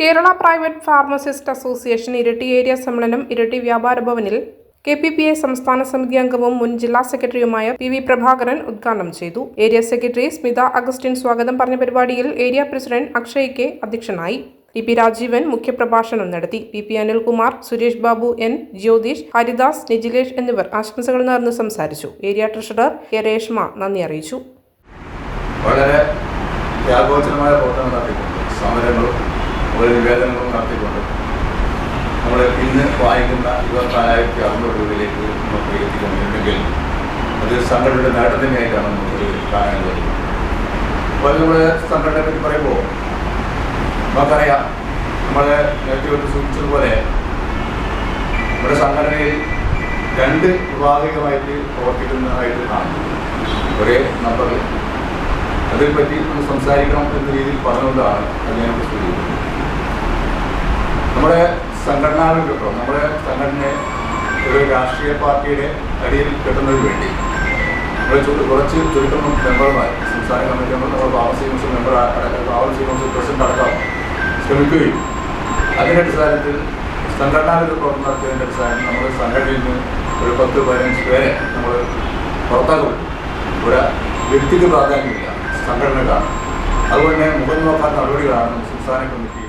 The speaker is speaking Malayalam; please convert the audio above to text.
Kerala private pharmacist association Iritty area സമ്മേളനം ഇരട്ടി വ്യാപാര ഭവനിൽ കെ പി പി ഐ സംസ്ഥാന സമിതി അംഗവും മുൻ ജില്ലാ സെക്രട്ടറിയുമായ പി വി പ്രഭാകരൻ ഉദ്ഘാടനം ചെയ്തു. ഏരിയ സെക്രട്ടറി സ്മിത അഗസ്റ്റിൻ സ്വാഗതം പറഞ്ഞ പരിപാടിയിൽ ഏരിയ പ്രസിഡന്റ് അക്ഷയ് കെ അധ്യക്ഷനായി. ടി പി രാജീവൻ മുഖ്യപ്രഭാഷണം നടത്തി. P P Anilkumar Suresh Babu N Jyothish Haridas Nijilesh എന്നിവർ ആശംസകൾ നേർന്ന് സംസാരിച്ചു. ഏരിയ ട്രഷറർ കെ രേഷ്മ നന്ദി അറിയിച്ചു. വളരെ സമരങ്ങളും. വളരെ നിവേദനങ്ങളും നടത്തിക്കൊണ്ട് നമ്മൾ ഇന്ന് വായിക്കുന്ന ഇരുപത്തിനാലായിരത്തി അറുന്നൂറ് രൂപയിലേക്ക് നമുക്ക് എത്തിക്കൊണ്ടിരുന്നെങ്കിൽ അത് സംഘടനയുടെ നേട്ടത്തിനായിട്ടാണ് നമുക്ക് കാണാൻ കഴിയുന്നത് അപ്പോൾ നമ്മൾ സംഘടനയെ പറ്റി പറയുമ്പോൾ നമുക്കറിയാം നമ്മൾ നേരത്തെ സൂചിച്ചതുപോലെ നമ്മുടെ സംഘടനയിൽ രണ്ട് വിഭാഗികമായിട്ട് പ്രവർത്തിക്കുന്നതായിട്ട് കാണുന്നു. ഒരേ നമ്പറിൽ. അതിനെപ്പറ്റി നമ്മൾ സംസാരിക്കണം എന്ന രീതിയിൽ പറഞ്ഞുകൊണ്ടാണ് അത് ഞാൻ സൂചിപ്പിക്കുന്നത് നമ്മുടെ സംഘടനകൾ കിട്ടും. നമ്മുടെ സംഘടനയെ ഒരു രാഷ്ട്രീയ പാർട്ടിയുടെ അടിയിൽ കിട്ടുന്നതിന് വേണ്ടി. നമ്മൾ കുറച്ച് ചുരുക്കം മെമ്പർമാർ സംസ്ഥാന കമ്മിറ്റി മെമ്പർ നമ്മുടെ പാവസി കൗൺസിൽ മെമ്പർ പാവസി കൗൺസിൽ പ്രസിഡന്റ് അടക്കം ശ്രമിക്കുകയും അതിന്റെ അടിസ്ഥാനത്തിൽ സംഘടനാവിൽ പ്രവർത്തനം നടത്തിയതിന്റെ അടിസ്ഥാനത്തിൽ നമ്മൾ സംഘടനയിൽ നിന്ന് ഒരു പത്ത് പതിനഞ്ച് പേരെ നമ്മൾ പുറത്താക്കും. ഇവിടെ വ്യക്തിക്ക് പ്രാധാന്യമില്ല സംഘടനക്കാണ് അതുപോലെ തന്നെ മുഖം നോക്കാൻ നടപടികളാണ് സംസ്ഥാന കമ്മിറ്റി